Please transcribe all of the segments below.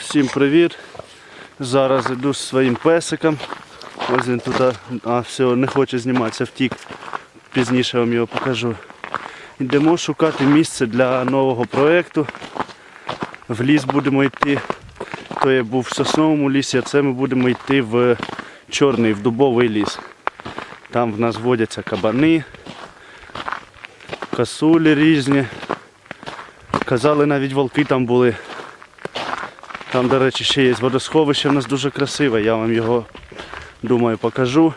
Всім привіт! Зараз іду з своїм песиком. Ось він тут, а, все, не хоче зніматися, втік. Пізніше вам його покажу. Йдемо шукати місце для нового проєкту. В ліс будемо йти. То я був в сосновому лісі, а це ми будемо йти в чорний, в дубовий ліс. Там в нас водяться кабани, косулі різні. Казали, навіть волки там були. Там, до речі, ще є водосховище, в нас дуже красиве, я вам його думаю покажу.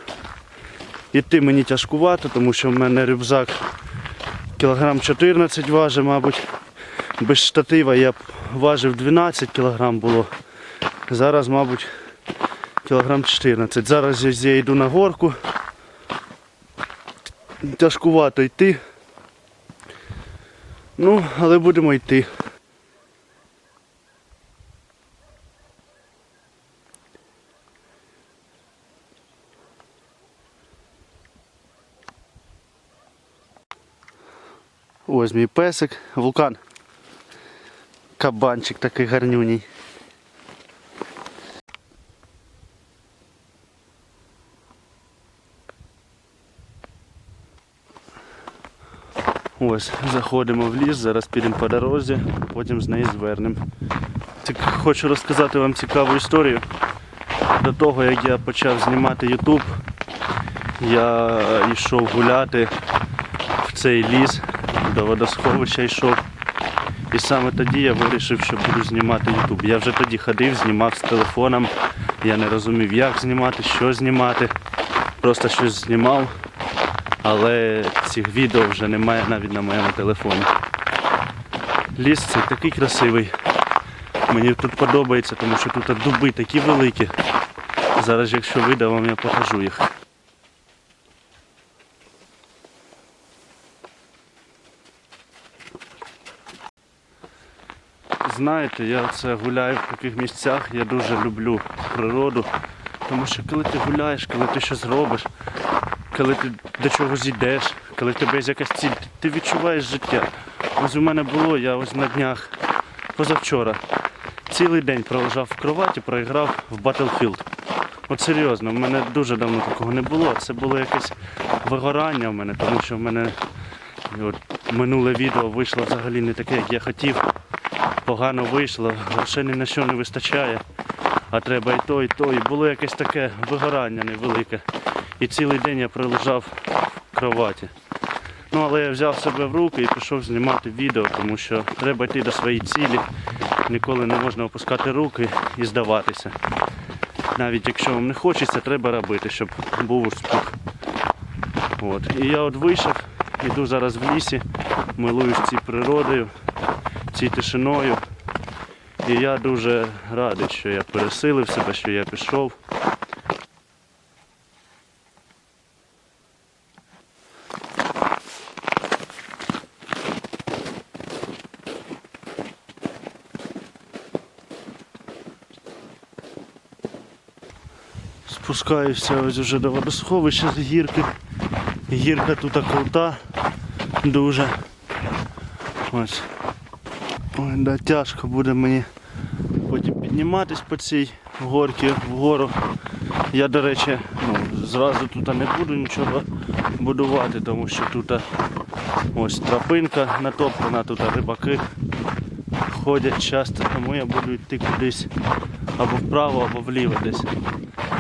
Іти мені тяжкувато, тому що в мене рюкзак кілограм 14 важить, мабуть. Без штатива я важив 12 кілограм було. Зараз, мабуть, кілограм 14. Зараз я- йду на горку. Тяжкувато йти. Ну, але будемо йти. Ось мій песик, вулкан. Кабанчик такий гарнюній. Ось, заходимо в ліс, зараз підемо по дорозі, потім з неї звернемо. Хочу розказати вам цікаву історію. До того, як я почав знімати YouTube, я йшов гуляти в цей ліс, до водосховища йшов. І саме тоді я вирішив, що буду знімати YouTube. Я вже тоді ходив, знімав з телефоном. Я не розумів, як знімати, що знімати. Просто щось знімав. Але цих відео вже немає навіть на моєму телефоні. Ліс цей такий красивий. Мені тут подобається, тому що тут дуби такі великі. Зараз, якщо вийде, вам я покажу їх. Знаєте, я це гуляю в таких місцях, я дуже люблю природу. Тому що коли ти гуляєш, коли ти щось робиш, коли ти до чогось йдеш, коли тебе є якась ціль, ти- відчуваєш життя. Ось у мене було, я ось на днях, позавчора, цілий день пролежав в кроваті, проіграв в Battlefield. От серйозно, в мене дуже давно такого не було. Це було якесь вигорання в мене, тому що в мене от, минуле відео вийшло взагалі не таке, як я хотів. Погано вийшло, грошей ні на що не вистачає, а треба і то, і то. І було якесь таке вигорання невелике. І цілий день я пролежав в кроваті. Ну, але я взяв себе в руки і пішов знімати відео, тому що треба йти до своєї цілі. Ніколи не можна опускати руки і здаватися. Навіть якщо вам не хочеться, треба робити, щоб був успіх. От. І я от вийшов, іду зараз в лісі, милуюсь цією природою, цією тишиною. І я дуже радий, що я пересилив себе, що я пішов. Спускаюся ось уже до водосховища з гірки. Гірка тут крута, дуже. Ось. Ой, да, тяжко буде мені потім підніматись по цій горці вгору. Я, до речі, ну, зразу тут не буду нічого будувати, тому що тут ось тропинка натоплена, тут рибаки ходять часто, тому я буду йти кудись або вправо, або вліво десь.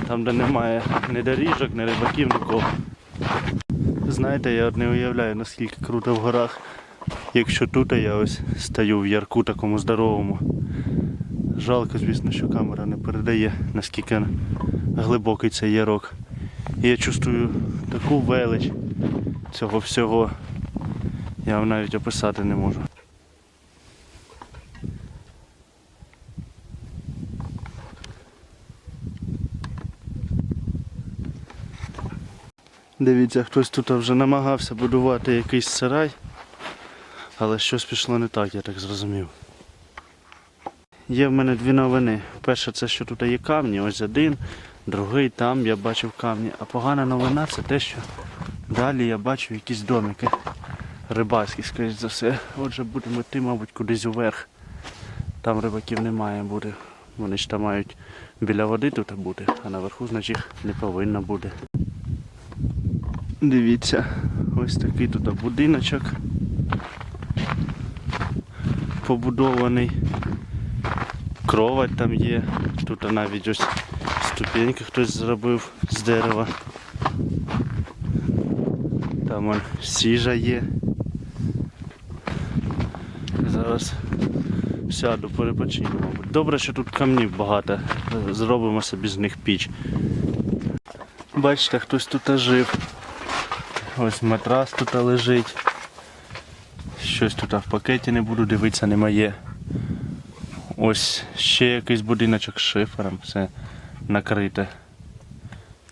Там, де немає ні доріжок, ні рибаків, нікого. Знаєте, я не уявляю, наскільки круто в горах, якщо тут я ось стою в ярку такому здоровому. Жалко, звісно, що камера не передає, наскільки глибокий цей ярок. І я чувствую таку велич цього всього. Я вам навіть описати не можу. Дивіться, хтось тут вже намагався будувати якийсь сарай, але щось пішло не так, я так зрозумів. Є в мене дві новини. Перше, це що тут є камні, ось один, другий там я бачив камні. А погана новина це те, що далі я бачу якісь домики рибацькі, скоріш за все. Отже, будемо йти, мабуть, кудись уверх. Там рибаків немає буде. Вони ж там мають біля води тут бути, а наверху, значить, не повинно бути. Дивіться, ось такий тут будиночок побудований. Кровать там є. Тут навіть ось ступеньки хтось зробив з дерева. Там он сіжа є. Зараз сяду, перепочину, мабуть. Добре, що тут камнів багато. Зробимо собі з них піч. Бачите, хтось тут жив. Ось матрас тут лежить. Щось тут в пакеті не буду дивитися, не моє. Ось ще якийсь будиночок з шифером, все накрите.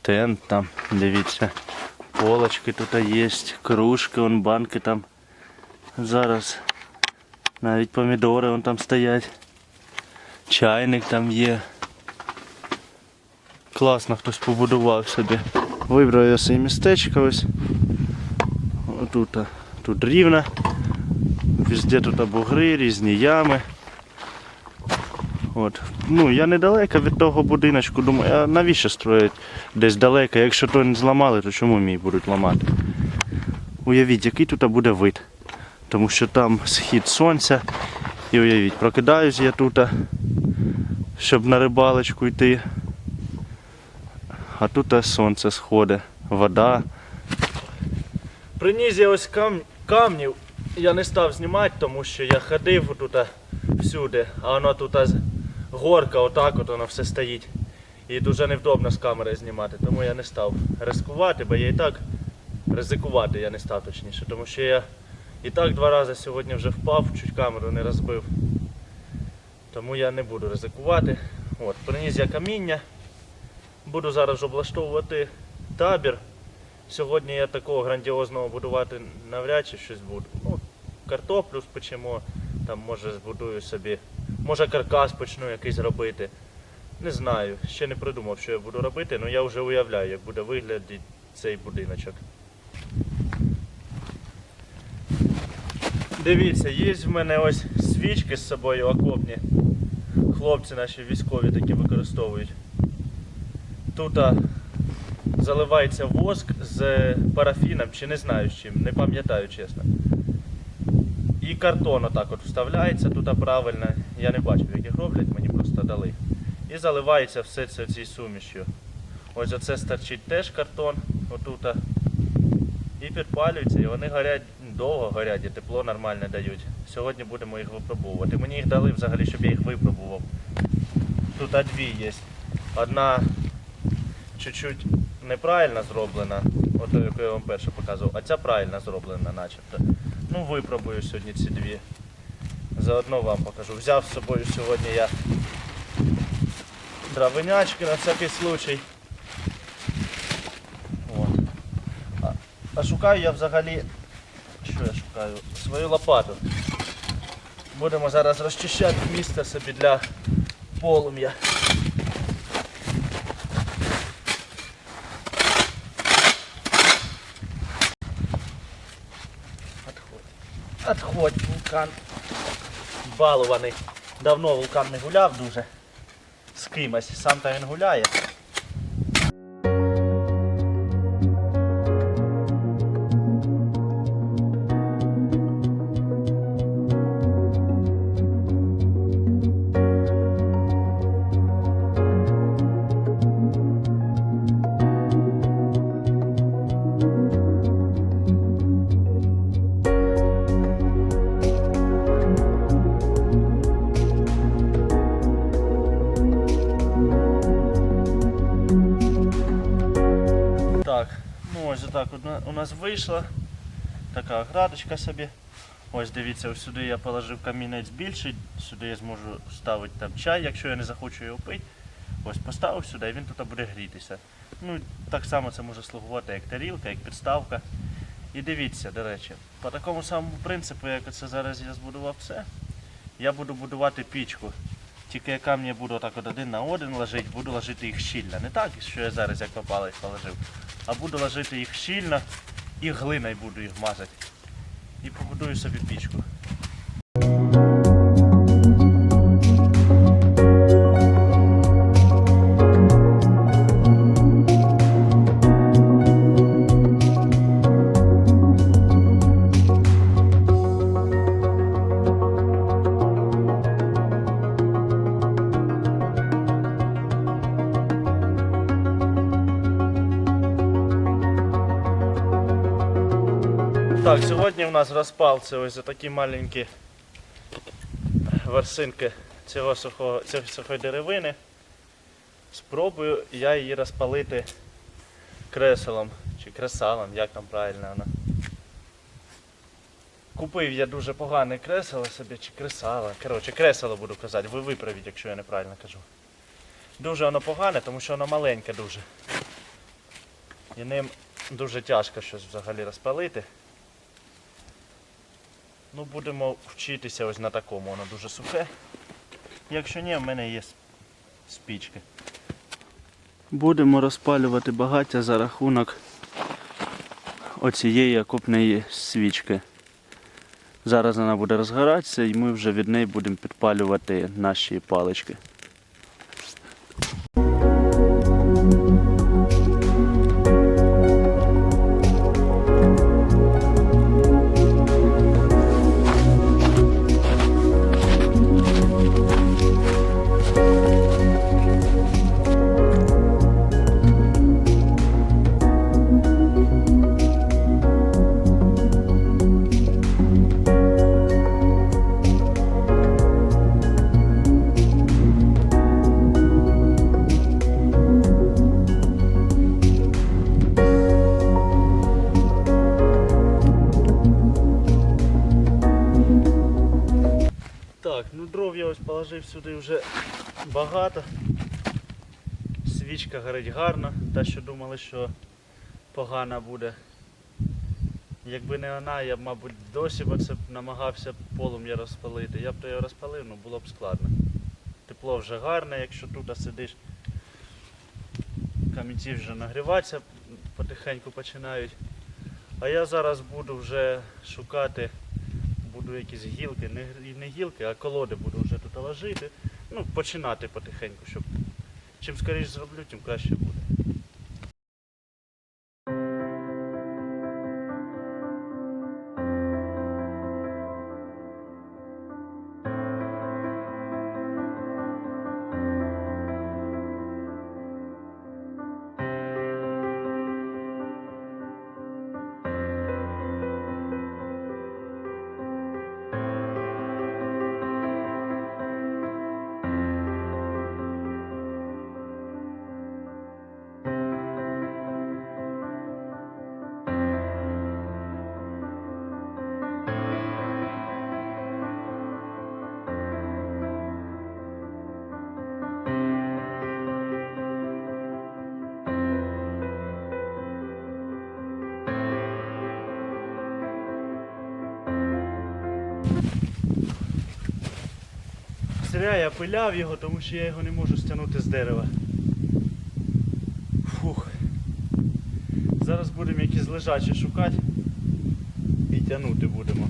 Тент там, дивіться. Полочки тут є, кружки, вон банки там. Зараз навіть помідори вон там стоять. Чайник там є. Класно хтось побудував собі. Вибрав я собі містечко ось. Отут, тут рівно. Везде тут бугри, різні ями. От. Ну, я недалеко від того будиночку, думаю, а навіщо строять десь далеко? Якщо то не зламали, то чому мій будуть ламати? Уявіть, який тут буде вид. Тому що там схід сонця. І уявіть, прокидаюсь я тут, щоб на рибалочку йти. А тут сонце сходить, вода. Приніс я ось кам... камнів. Я не став знімати, тому що я ходив тут всюди, а воно тут горка, отак от воно все стоїть. І дуже невдобно з камери знімати, тому я не став ризикувати, бо я і так ризикувати я не став точніше, тому що я і так два рази сьогодні вже впав, чуть камеру не розбив. Тому я не буду ризикувати. От, приніс я каміння. Буду зараз облаштовувати табір. Сьогодні я такого грандіозного будувати навряд чи щось буду. Ну, картоплю спечемо, там може збудую собі. Може каркас почну якийсь робити. Не знаю, ще не придумав, що я буду робити, але я вже уявляю, як буде виглядати цей будиночок. Дивіться, є в мене ось свічки з собою окопні. Хлопці наші військові такі використовують. Тут заливається воск з парафіном, чи не знаю з чим, не пам'ятаю чесно. І картон отак от вставляється тут правильно. Я не бачив, як їх роблять, мені просто дали. І заливається все це цією сумішю. Ось оце старчить теж картон, отут. І підпалюються, і вони горять довго горять, і тепло нормальне дають. Сьогодні будемо їх випробовувати. Мені їх дали взагалі, щоб я їх випробував. Тут дві є. Одна чуть-чуть неправильно зроблена, от яку я вам перше показував, а ця правильно зроблена начебто. Ну, випробую сьогодні ці дві. Заодно вам покажу. Взяв з собою сьогодні я дровинячки на всякий случай. От. А, а шукаю я взагалі. Що я шукаю? Свою лопату. Будемо зараз розчищати місце собі для полум'я. Отходь. Вулкан. Балуваний. Давно вулкан не гуляв дуже. З кимось. Сам то він гуляє. На- у нас вийшла така градочка собі. Ось дивіться, ось сюди я положив камінець більший, сюди я зможу ставити там чай, якщо я не захочу його пити. Ось поставив сюди і він тут буде грітися. Ну, так само це може слугувати як тарілка, як підставка. І дивіться, до речі, по такому самому принципу, як це зараз я збудував це, я буду будувати пічку. Тільки я камні буду так один на один ложити, буду ложити їх щільно. Не так, що я зараз як попало положив, а буду ложити їх щільно і глиною буду їх мазати. І побудую собі пічку. У нас розпал це ось такі маленькі версинки цього сухого, цієї сухої деревини. Спробую я її розпалити креселом чи кресалом, як там правильно вона. Купив я дуже погане кресело собі, чи кресало. Коротше, кресело буду казати, ви виправіть, якщо я неправильно кажу. Дуже воно погане, тому що воно маленьке дуже. І ним дуже тяжко щось взагалі розпалити. Ну, будемо вчитися ось на такому, воно дуже сухе. Якщо ні, в мене є спічки. Будемо розпалювати багаття за рахунок оцієї окопної свічки. Зараз вона буде розгоратися і ми вже від неї будемо підпалювати наші палички. Так, ну дров я ось положив сюди вже багато. Свічка горить гарно, та що думали, що погана буде. Якби не вона, я б, мабуть, досі б це намагався полум'я розпалити. Я б то його розпалив, ну було б складно. Тепло вже гарне, якщо тут сидиш. Камінці вже нагріватися потихеньку починають. А я зараз буду вже шукати буду якісь гілки, не, не гілки, а колоди буду вже тут ложити. Ну, починати потихеньку, щоб чим скоріше зроблю, тим краще буде. Я пиляв його, тому що я його не можу стягнути з дерева. Фух. Зараз будемо якісь лежачі шукати і тягнути будемо.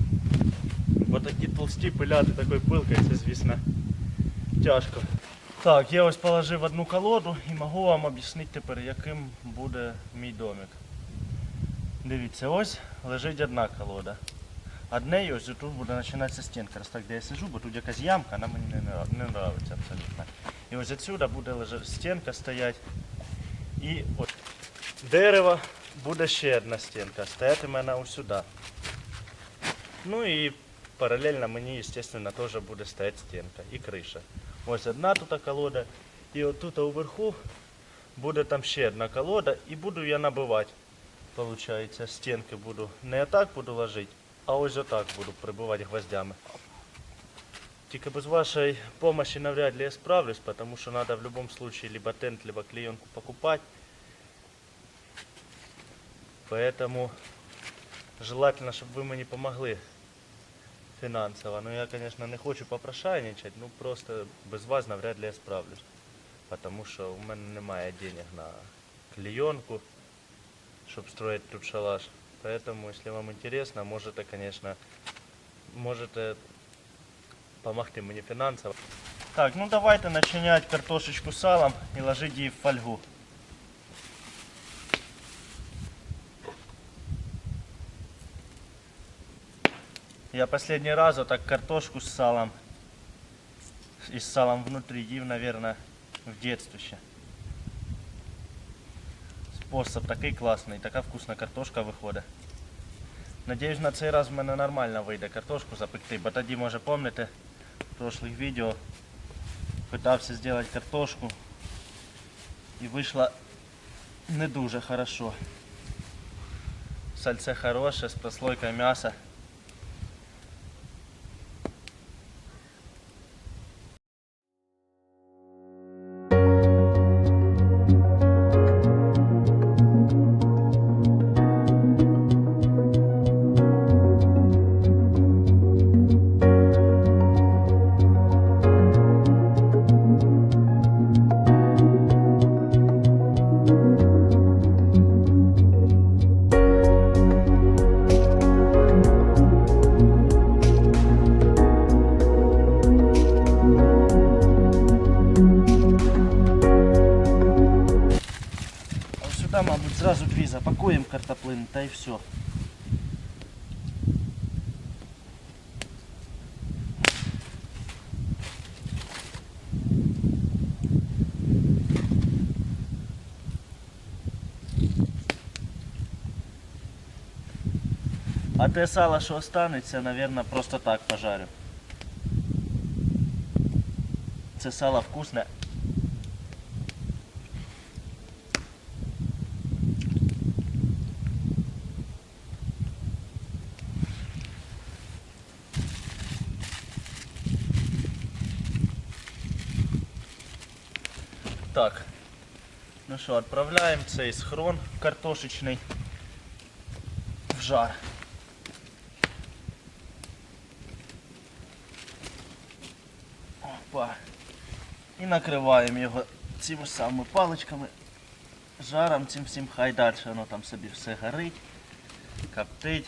Бо такі толсті пиляти такою пилкою, це звісно тяжко. Так, я ось положив одну колоду і можу вам об'яснити тепер, яким буде мій домик. Дивіться, ось лежить одна колода. Одне ось тут буде починатися стінка. Раз так, де я сижу, бо тут якась ямка, вона мені не, не абсолютно. І ось отсюда буде лежати стінка стоять. І от дерево буде ще одна стінка. Стояти в мене ось сюди. Ну і паралельно мені, звісно, теж буде стояти стінка і криша. Ось одна тут колода. І от тут уверху буде там ще одна колода, і буду я набивати. Получається, стінки буду не отак буду ложити, а ось отак буду прибивати гвоздями. Тільки без вашей помощи навряд ли я справлюсь, потому что надо в любом случае либо тент, либо клеенку покупать. Поэтому желательно, чтобы вы мне помогли финансово. Но я, конечно, не хочу попрошайничать, ну просто без вас навряд ли я справлюсь. Потому що у мене немає денег на клеенку, чтобы строить тут шалаш. Поэтому, если вам интересно, можете, конечно, можете помогти мені фінансово. Так, ну давайте начинять картошечку з салом і ложити її в фольгу. Я последний раз вот так картошку с салом и с салом внутри ел, наверное, в детстве ще. Способ такий класний, така вкусна картошка виходить. Надіюсь, на цей раз в мене нормально вийде картошку запекти, бо тоді, може, пам'ятаєте, в прошлих відео питався зробити картошку і вийшло не дуже хорошо. Сальце хороше, з прослойкою м'яса. А те сало, що останеться, мабуть, просто так пожарю. Це сало вкусне. Так. Ну що, відправляємо цей схрон картошечний в жар. І накриваємо його цими самими паличками, жаром цим всім хай далі воно там собі все горить, коптить.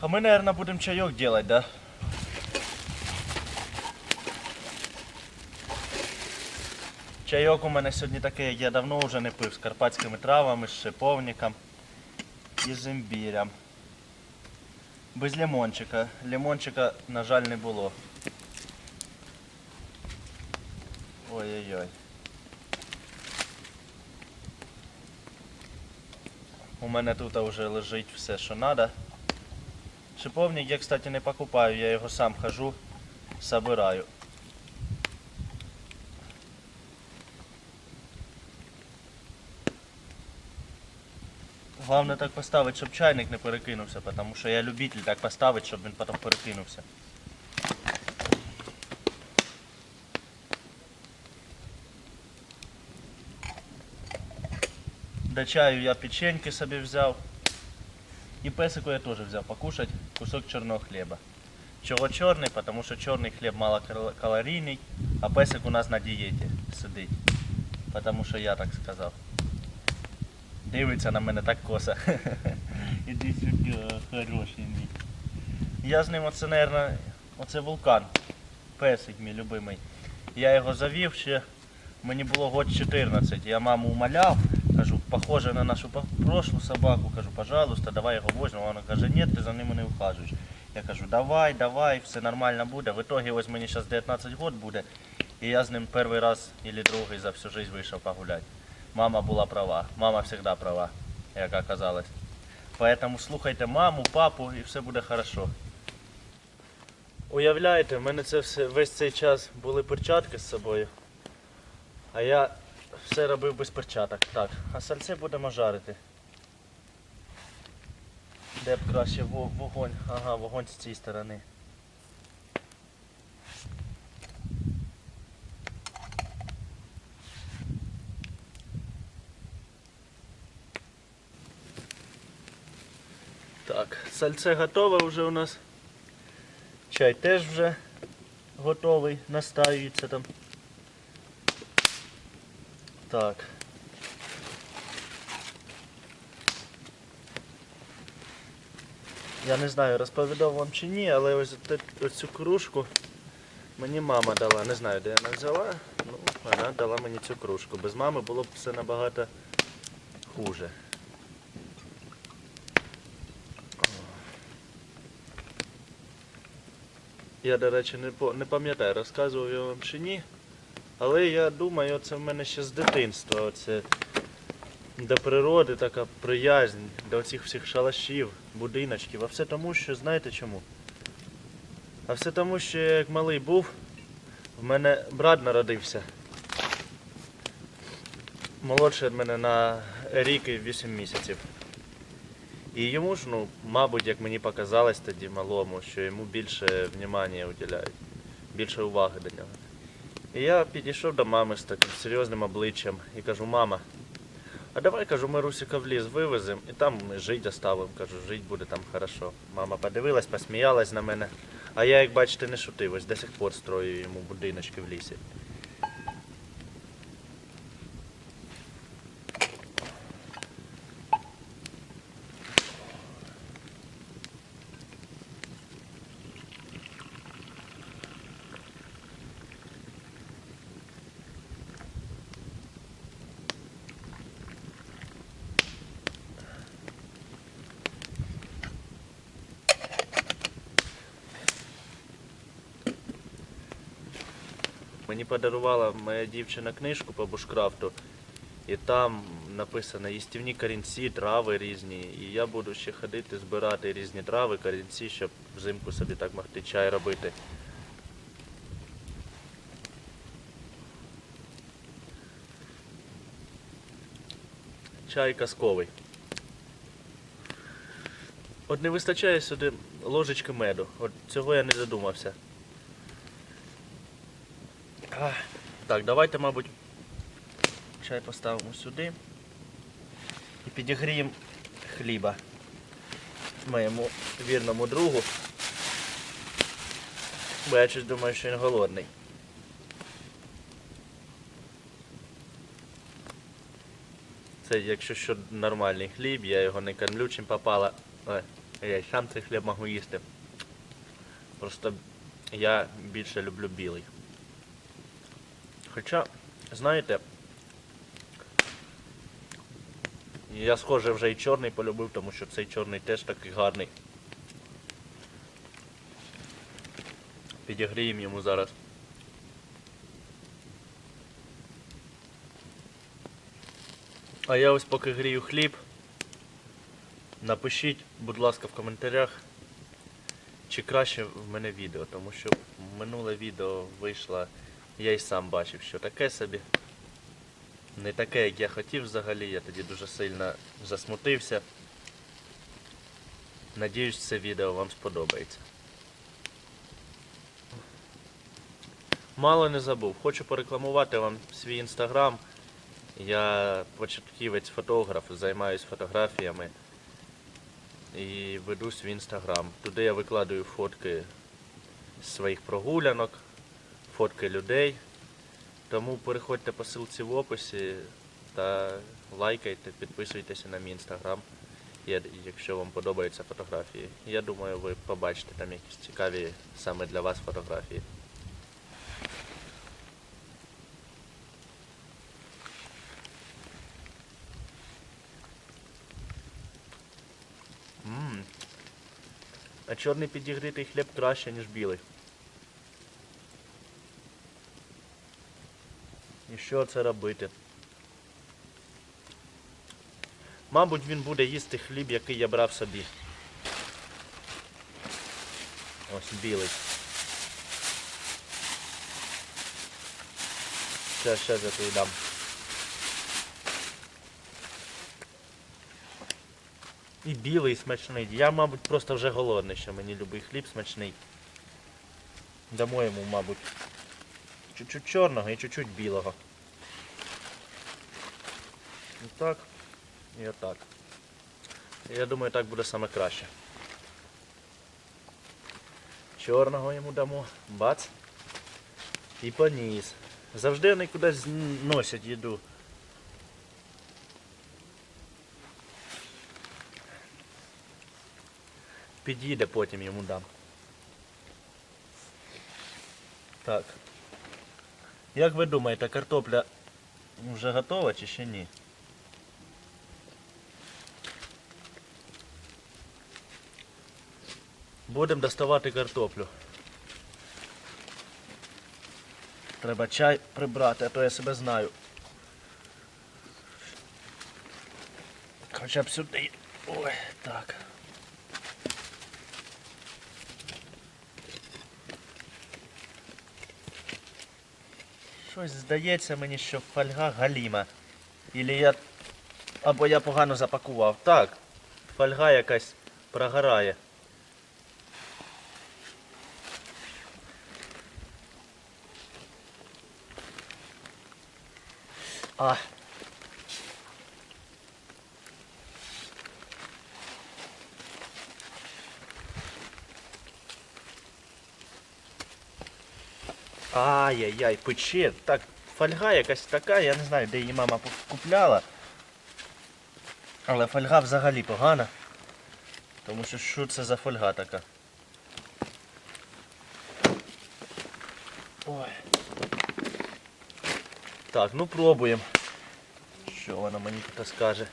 А мы, наверное, будем чаек делать, да? Чайок у мене сьогодні такий, я давно вже не пив, з карпатськими травами, з шиповником і з імбірем. Без лимончика. Лимончика, на жаль, не було. Ой-ой-ой. У мене тут вже лежить все, що треба. Шиповник я, кстати, не покупаю, я його сам хожу, собираю. Главное так поставити, щоб чайник не перекинувся, тому що я любитель так поставити, щоб він потім перекинувся. До чаю я печеньки собі взяв. І песику я теж взяв покушать кусок чорного хліба. Чого чорний? Тому що чорний хліб малокалорійний, а песик у нас на дієті сидить. Тому що я так сказав. Дивиться на мене так коса. Іди сюди, хороший мій. Я з ним оце, наверное, оце вулкан. Песик мій любимий. Я його завів ще, мені було год 14. Я маму умоляв, кажу, похоже на нашу прошлу собаку, кажу, пожалуйста, давай його возьмемо. Вона каже, ні, ти за ними не ухажуєш. Я кажу, давай, давай, все нормально буде. В итоге ось мені зараз 19 год буде. І я з ним перший раз або другий за всю життя вийшов погуляти. Мама була права. Мама завжди права, як оказалось. Поэтому слухайте маму, папу і все буде хорошо. Уявляєте, в мене це все, весь цей час були перчатки з собою. А я все робив без перчаток. Так, а сальце будемо жарити. Де б краще вогонь? Ага, вогонь з цієї сторони. Так, сальце готове вже у нас. Чай теж вже готовий, настаюється там. Так. Я не знаю, розповідав вам чи ні, але ось, цю кружку мені мама дала. Не знаю, де вона взяла. Ну, вона дала мені цю кружку. Без мами було б все набагато хуже. Я, до речі, не, не пам'ятаю, розказував я вам чи ні. Але я думаю, це в мене ще з дитинства. Оце до природи така приязнь, до цих всіх шалашів, будиночків. А все тому, що знаєте чому? А все тому, що я як малий був, в мене брат народився. Молодший від мене на рік і 8 місяців. І йому ж, ну, мабуть, як мені показалось тоді малому, що йому більше внимання уділяють, більше уваги до нього. І я підійшов до мами з таким серйозним обличчям і кажу, мама, а давай кажу, ми Русика в ліс вивеземо і там жить оставимо. Кажу, жить буде там хорошо. Мама подивилась, посміялась на мене. А я, як бачите, не шутив, ось до сих пор строю йому будиночки в лісі. Мені подарувала моя дівчина книжку по бушкрафту, і там написано їстівні корінці, трави різні. І я буду ще ходити, збирати різні трави, корінці, щоб взимку собі так могти чай робити. Чай казковий. От не вистачає сюди ложечки меду. От цього я не додумався. Так, давайте, мабуть, чай поставимо сюди і підігріємо хліба моєму вірному другу. Бо я щось думаю, що він голодний. Це якщо що нормальний хліб, я його не кормлю чим попало. Я й сам цей хліб можу їсти. Просто я більше люблю білий. Хоча, знаєте, я схоже вже і чорний полюбив, тому що цей чорний теж такий гарний. Підігріємо йому зараз. А я ось поки грію хліб. Напишіть, будь ласка, в коментарях, чи краще в мене відео, тому що минуле відео вийшло, я й сам бачив, що таке собі. Не таке, як я хотів взагалі, я тоді дуже сильно засмутився. Надіюсь, це відео вам сподобається. Мало не забув. Хочу порекламувати вам свій інстаграм. Я початківець фотограф, займаюсь фотографіями і веду свій інстаграм. Туди я викладаю фотки своїх прогулянок, фотки людей. Тому переходьте по ссылці в описі та лайкайте, підписуйтеся на мій інстаграм, якщо вам подобаються фотографії. Я думаю, ви побачите там якісь цікаві саме для вас фотографії. Мм. А чорний підігрітий хліб краще, ніж білий. Що це робити? Мабуть, він буде їсти хліб, який я брав собі. Ось білий. Ще, ще я тобі дам. І білий смачний. Я, мабуть, просто вже голодний, що мені любий хліб смачний. Дамо йому, мабуть, чуть-чуть чорного і чуть-чуть білого. Отак і отак. Я думаю, так буде саме краще. Чорного йому дамо. Бац. І поніс. Завжди вони кудись носять їду. Під'їде потім йому дам. Так. Як ви думаєте, картопля вже готова чи ще ні? Будемо доставати картоплю. Треба чай прибрати, а то я себе знаю. хоча б сюди. Ой, так. Щось здається мені, що фольга галіма. Ілі я. Або я погано запакував. Так, фольга якась прогорає. А. Ай-яй-яй, пече. Так, фольга якась така, я не знаю, де її мама купляла. Але фольга взагалі погана. Тому що що це за фольга така? Ой. Так, ну пробуємо. Що вона мені тут скаже?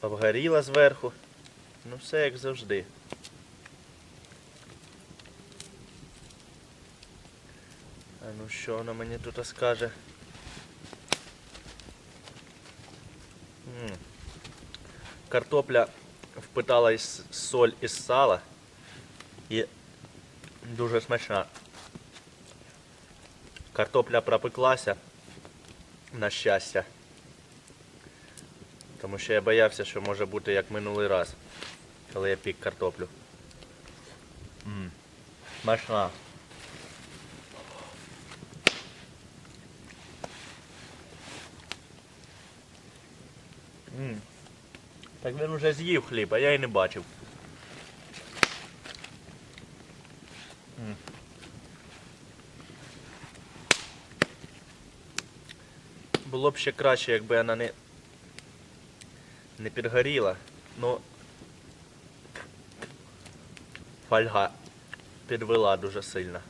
Обгоріла зверху. Ну все як завжди. А ну що вона мені тут скаже? Картопля впиталась соль із сала і дуже смачна. Картопля пропеклася, на щастя. Тому що я боявся, що може бути як минулий раз, коли я пік картоплю. М. Смачна. М. Так він уже з'їв хліб, а я й не бачив. Було б ще краще, якби вона не, не підгоріла. Ну фольга підвела дуже сильно.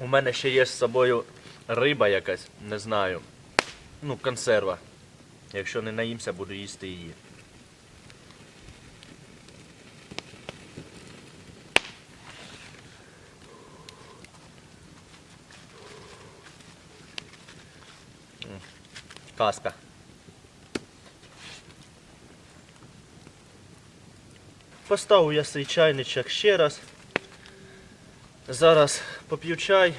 У мене ще є з собою риба якась, не знаю. Ну, консерва. Якщо не наїмся, буду їсти її. Казка. Поставив я свій чайничок ще раз. Зараз поп'ю чай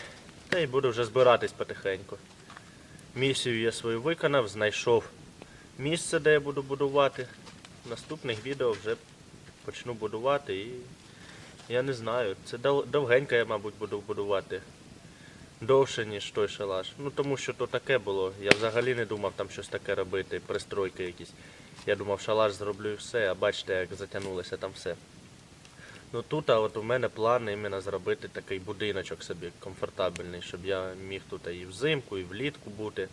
та й буду вже збиратись потихеньку. Місію я свою виконав, знайшов місце, де я буду будувати. В наступних відео вже почну будувати і я не знаю, це довгенько я, мабуть, буду будувати. Довше, ніж той шалаш. Ну тому що то таке було. Я взагалі не думав там щось таке робити, пристройки якісь. Я думав, шалаш зроблю і все, а бачите, як затягнулося там все. Ну тут а от у мене план іменно зробити такий будиночок собі комфортабельний, щоб я міг тут і взимку, і влітку бути.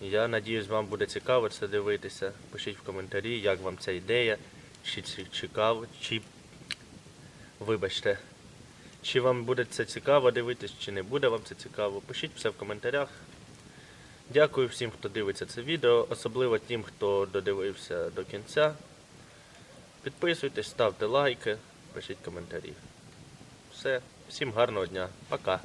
Я надіюсь, вам буде цікаво це дивитися. Пишіть в коментарі, як вам ця ідея, чи цікаво, чи вибачте, чи вам буде це цікаво дивитись, чи не буде вам це цікаво. Пишіть все в коментарях. Дякую всім, хто дивиться це відео, особливо тим, хто додивився до кінця. Підписуйтесь, ставте лайки, пишіть коментарі. Все, всім гарного дня. Пока.